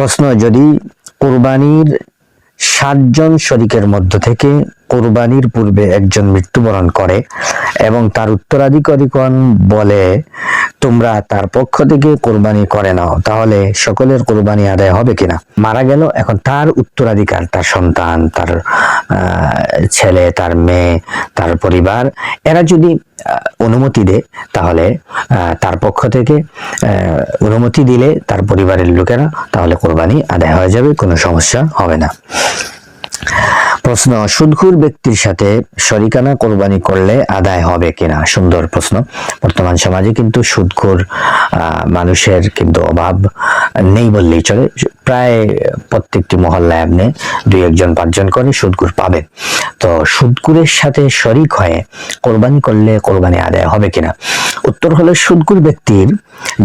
প্রশ্ন, যদি কোরবানির সাতজন শরিকের মধ্য থেকে কোরবানির পূর্বে একজন মৃত্যুবরণ করে এবং তার উত্তরাধিকারীগণ বলে, তোমরা তার পক্ষ থেকে কোরবানি করে নাও, তাহলে সকলের কোরবানি আদায় হবে কিনা? মারা গেল, এখন তার উত্তরাধিকার, তার সন্তান, তার ছেলে, তার মেয়ে তার পরিবার এরা যদি অনুমতি দেয় তাহলে তার পক্ষ থেকে অনুমতি দিলে তার পরিবারের লোকেরা তাহলে কোরবানি আদায় হয়ে যাবে কোনো সমস্যা হবে না। প্রশ্ন সুদখুর ব্যক্তির সাথে শরিকানা কোরবানি করলে আদায় হবে কিনা? সুন্দর প্রশ্ন। বর্তমান সমাজে কিন্তু সুদখুর আহ, মানুষের কিন্তু অভাব নেই বললেই চলে। প্রায় প্রত্যেকটি মহল্লায় আপনি দুই একজন, পাঁচজন করে সুদগুর পাবেন। তো সুদগুরের সাথে শরিক হয়ে কোরবানি করলে কোরবানি আদায় হবে কিনা? উত্তর হলো সুদগুর ব্যক্তির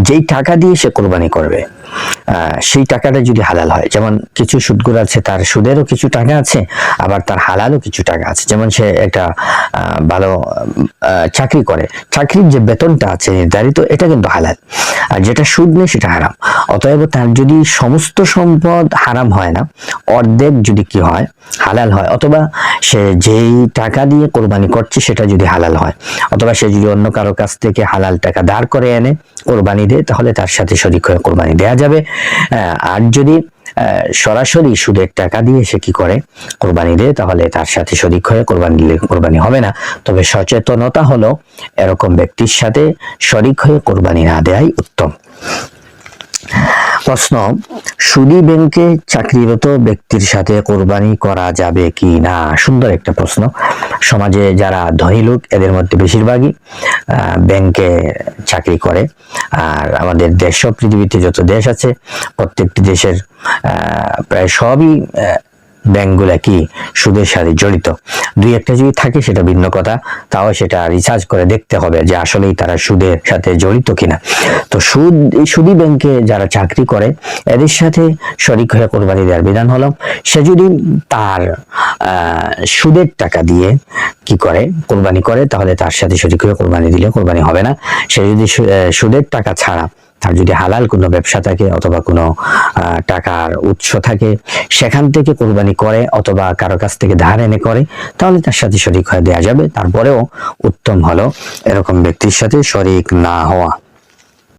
যেই টাকা দিয়ে সে কোরবানি করবে সেই টাকাটা যদি হালাল হয়, যেমন কিছু সুদগুর আছে, তার সুদেরও কিছু টাকা আছে, আবার তার হালালও কিছু টাকা আছে। যেমন সে একটা ভালো চাকরি করে, চাকরির যে বেতনটা আছে নির্ধারিত, এটা কিন্তু হালাল। আর যেটা সুদ নেই সেটা হারাম। অতএব তার যদি সমস্ত সম্পদ হারাম হয় না, অর্ধেক যদি কি হয়, হালাল হয়, অথবা সে যেই টাকা দিয়ে কোরবানি করছে, সেটা যদি হালাল হয়, অথবা সে যদি অন্য কারও কাছ থেকে হালাল টাকা দাঁড় করে এনে কোরবানি দেয়, তাহলে তার সাথে শরিক হয়ে কোরবানি দেওয়া যাবে। আর যদি সরাসরি সুদের টাকা দিয়ে সে কি করে কোরবানি দেয়, তাহলে তার সাথে শরিক হয়ে কোরবানি দিলে কোরবানি হবে না। তবে সচেতনতা হলো এরকম ব্যক্তির সাথে শরিক হয়ে কোরবানি না দেয়াই উত্তম। প্রশ্ন, সুদী ব্যাংকে চাকরিরত ব্যক্তির সাথে কোরবানি করা যাবে কি না? সুন্দর একটা প্রশ্ন। সমাজে যারা ধনী লোক, এদের মধ্যে বেশিরভাগই ব্যাংকে চাকরি করে। আর আমাদের দেশ পৃথিবীতে যত দেশ আছে, প্রত্যেকটি দেশের প্রায় সবই ব্যাংকগুলা কি সুদের সাথে জড়িত। দুই একটা যদি থাকে সেটা ভিন্ন কথা, তাও সেটা রিসার্চ করে দেখতে হবে যে আসলেই তারা সুদের সাথে জড়িত কিনা। তো সুদ, সুদি ব্যাংকে যারা চাকরি করে, এদের সাথে শরিক হয়ে কোরবানি দেওয়ার বিধান হলো, সে যদি তার সুদের টাকা দিয়ে কি করে, কোরবানি করে, তাহলে তার সাথে শরিক হয়ে কোরবানি দিলে কোরবানি হবে না। সে যদি সুদের টাকা ছাড়া তার যদি হালাল কোনো ব্যবসা থাকে অথবা কোনো টাকার উৎস থাকে, সেখান থেকে কোরবানি করে অথবা কারও কাছ থেকে ধার এনে করে, তাহলে তার সাথে শরিক হয়ে দেওয়া যাবে। তারপরেও উত্তম হলো এরকম ব্যক্তির সাথে শরিক না হওয়া।